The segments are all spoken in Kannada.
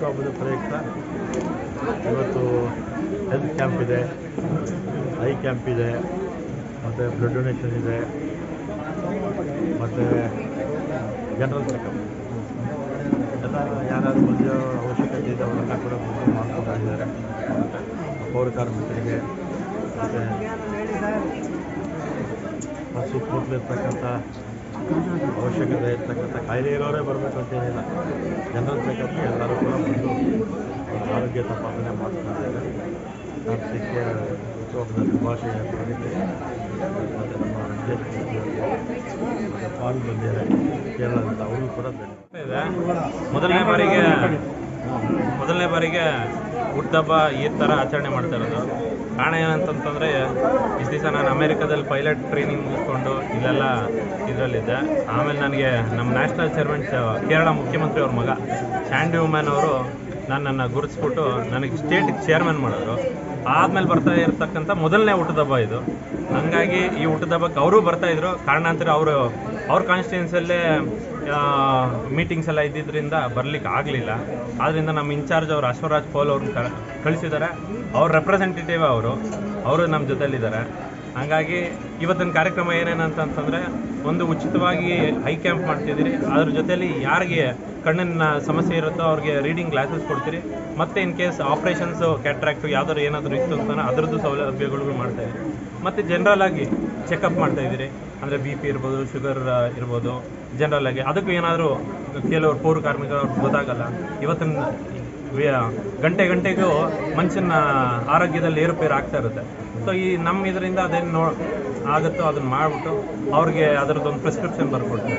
ವಾರ್ಷಿಕ ಪ್ರಯುಕ್ತ. ಇವತ್ತು ಹೆಲ್ತ್ ಕ್ಯಾಂಪ್ ಇದೆ ಐ ಕ್ಯಾಂಪ್ ಇದೆ, ಮತ್ತು ಬ್ಲಡ್ ಡೊನೇಷನ್ ಇದೆ, ಮತ್ತು ಜನರಲ್ ಚೆಕಪ್ ಎಲ್ಲ ಯಾರಾದರೂ ಮದುವೆ ಅವಶ್ಯಕತೆ ಇದೆ ಅವರೆಲ್ಲ ಕೂಡ ಬಂದು ಮಾಡ್ಕೊತಾ ಇದ್ದಾರೆ. ಪೌರ ಕಾರ್ಮಿಕರಿಗೆ, ಮತ್ತು ಸುತ್ತಮುತ್ತಲಿರ್ತಕ್ಕಂಥ ಅವಶ್ಯಕತೆ ಇರ್ತಕ್ಕಂಥ ಕಾಯಿಲೆ ಇರೋರೇ ಬರಬೇಕು ಅಂತೇನಿಲ್ಲ ಜನರ ಚೆಕಪ್ಗೆ ಎಲ್ಲರೂ ಕೂಡ ಬಂದು ಆರೋಗ್ಯ ತಪಾಸಣೆ ಮಾಡ್ಕೊಂಡಿದ್ದಾರೆ ನಾನು ಸಿಕ್ಕ ಶುಭಾಶಯ ಮತ್ತು ನಮ್ಮ ವಿದೇಶ ಪಾಲ್ ಬಂದಿದ್ದಾರೆ ಕೇರಳದಿಂದ ಅವರು ಕೂಡ ಇದೆ ಮೊದಲನೇ ಬಾರಿಗೆ ಮೊದಲನೇ ಬಾರಿಗೆ ಹುಟ್ಟುಹಬ್ಬ ಈ ಥರ ಆಚರಣೆ ಮಾಡ್ತಾ ಇರೋದು. ಕಾರಣ ಏನಂತಂತಂದರೆ, ಇಷ್ಟು ದಿವಸ ನಾನು ಅಮೇರಿಕಾದಲ್ಲಿ ಪೈಲಟ್ ಟ್ರೈನಿಂಗ್ ಮುಗಿಸ್ಕೊಂಡು ಇಲ್ಲೆಲ್ಲ ಇದರಲ್ಲಿದ್ದೆ. ಆಮೇಲೆ ನನಗೆ ನಮ್ಮ ನ್ಯಾಷನಲ್ ಚೇರ್ಮನ್ ಕೇರಳ ಮುಖ್ಯಮಂತ್ರಿ ಅವ್ರ ಮಗ ಸ್ಯಾಂಡಿ ವುಮೆನ್ ಅವರು ನನ್ನನ್ನು ಗುರುತಿಸ್ಬಿಟ್ಟು ನನಗೆ ಸ್ಟೇಟ್ ಚೇರ್ಮನ್ ಮಾಡಿದ್ರು. ಆದಮೇಲೆ ಬರ್ತಾ ಇರ್ತಕ್ಕಂಥ ಮೊದಲನೇ ಹುಟ್ಟುದಬ್ಬ ಇದು. ಹಂಗಾಗಿ ಈ ಹುಟ್ಟುದಬ್ಬಕ್ಕೆ ಅವರು ಬರ್ತಾಯಿದ್ರು ಕಾರಣ ಕಾರಣಾಂತರ ಅವರು, ಅವ್ರ ಕಾನ್ಸ್ಟಿಟ್ಯೂನ್ಸಲ್ಲೇ ಮೀಟಿಂಗ್ಸ್ ಎಲ್ಲ ಇದ್ದಿದ್ದರಿಂದ ಬರಲಿಕ್ಕೆ ಆಗಲಿಲ್ಲ. ಆದ್ದರಿಂದ ನಮ್ಮ ಇನ್ಚಾರ್ಜ್ ಅವರು ಅಶ್ವರಾಜ್ ಪೋಲ್ ಅವ್ರನ್ನ ಕಳಿಸಿದ್ದಾರೆ. ಅವ್ರ ರೆಪ್ರೆಸೆಂಟೇಟಿವ್ ಅವರು ಅವರು ನಮ್ಮ ಜೊತೆಲಿದ್ದಾರೆ. ಹಾಗಾಗಿ ಇವತ್ತಿನ ಕಾರ್ಯಕ್ರಮ ಏನೇನಂತಂತಂದರೆ, ಒಂದು ಉಚಿತವಾಗಿ ಹೈ ಕ್ಯಾಂಪ್ ಮಾಡ್ತಿದ್ದೀರಿ. ಅದ್ರ ಜೊತೆಯಲ್ಲಿ ಯಾರಿಗೆ ಕಣ್ಣಿನ ಸಮಸ್ಯೆ ಇರುತ್ತೋ ಅವ್ರಿಗೆ ರೀಡಿಂಗ್ ಗ್ಲಾಸಸ್ ಕೊಡ್ತೀರಿ. ಮತ್ತು ಇನ್ ಕೇಸ್ ಆಪ್ರೇಷನ್ಸು ಕ್ಯಾಟ್ರಾಕ್ಟು ಯಾವ್ದಾದ್ರು ಏನಾದರೂ ಇತ್ತು ಅಂತ ಅದರದ್ದು ಸೌಲಭ್ಯಗಳು ಮಾಡ್ತಾಯಿದ್ದೀವಿ ಮತ್ತು ಜನರಲ್ ಆಗಿ ಚೆಕಪ್ ಮಾಡ್ತಾ ಇದ್ದೀರಿ. ಅಂದರೆ ಬಿ ಪಿ ಇರ್ಬೋದು ಶುಗರ್ ಇರ್ಬೋದು ಜನರಲ್ ಆಗಿ. ಅದಕ್ಕೂ ಏನಾದರೂ ಕೆಲವರು ಪೌರ ಕಾರ್ಮಿಕರು ಗೊತ್ತಾಗಲ್ಲ. ಇವತ್ತಿನ ಗಂಟೆ ಗಂಟೆಗೂ ಮನುಷ್ಯನ ಆರೋಗ್ಯದಲ್ಲಿ ಏರುಪೇರು ಆಗ್ತಾ ಇರುತ್ತೆ. ಸೊ ಈ ನಮ್ಮ ಇದರಿಂದ ಅದೇನು ನೋ, ಆಗುತ್ತೋ ಅದನ್ನ ಮಾಡಿಬಿಟ್ಟು ಅವ್ರಿಗೆ ಅದರದ್ದೊಂದು ಪ್ರಿಸ್ಕ್ರಿಪ್ಷನ್ ಬರ್ಕೊಡ್ತಾರೆ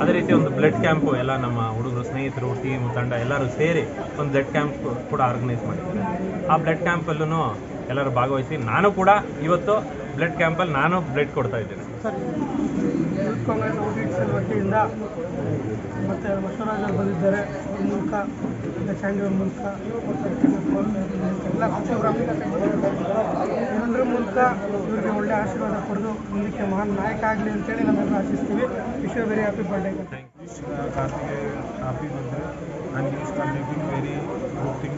ಅದೇ ರೀತಿ ಒಂದು ಬ್ಲಡ್ ಕ್ಯಾಂಪು ಎಲ್ಲ ನಮ್ಮ ಹುಡುಗರು, ಸ್ನೇಹಿತರು ಟೀಮ್ ತಂಡ ಎಲ್ಲರೂ ಸೇರಿ ಒಂದು ಬ್ಲಡ್ ಕ್ಯಾಂಪ್ ಕೂಡ ಆರ್ಗನೈಸ್ ಮಾಡಿದ್ದಾರೆ. ಆ ಬ್ಲಡ್ ಕ್ಯಾಂಪಲ್ಲೂ ಎಲ್ಲರೂ ಭಾಗವಹಿಸಿ, ನಾನು ಕೂಡ ಇವತ್ತು ಬ್ಲಡ್ ಕ್ಯಾಂಪಲ್ಲಿ ನಾನು ಬ್ಲಡ್ ಕೊಡ್ತಾ ಇದ್ದೇನೆ. ಸರ್ ಯೂತ್ ಕಾಂಗ್ರೆಸ್ ವತಿಯಿಂದ ಮತ್ತು ಬಸವರಾಜ್ ಅವರು ಬಂದಿದ್ದಾರೆ. ಅವ್ರ ಮೂಲಕ ಅವ್ರ ಮೂಲಕ ಎಲ್ಲ ಇವರಿಗೆ ಒಳ್ಳೆ ಆಶೀರ್ವಾದ ಕೊಡೋದು ಮುಂದಕ್ಕೆ ಮಹಾನ್ ನಾಯಕ ಆಗಲಿ ಅಂತೇಳಿ ನಾವೆಲ್ಲ ಆಶಿಸ್ತೀವಿ. Wish very happy birthday Karthik happy birthday and he is conducting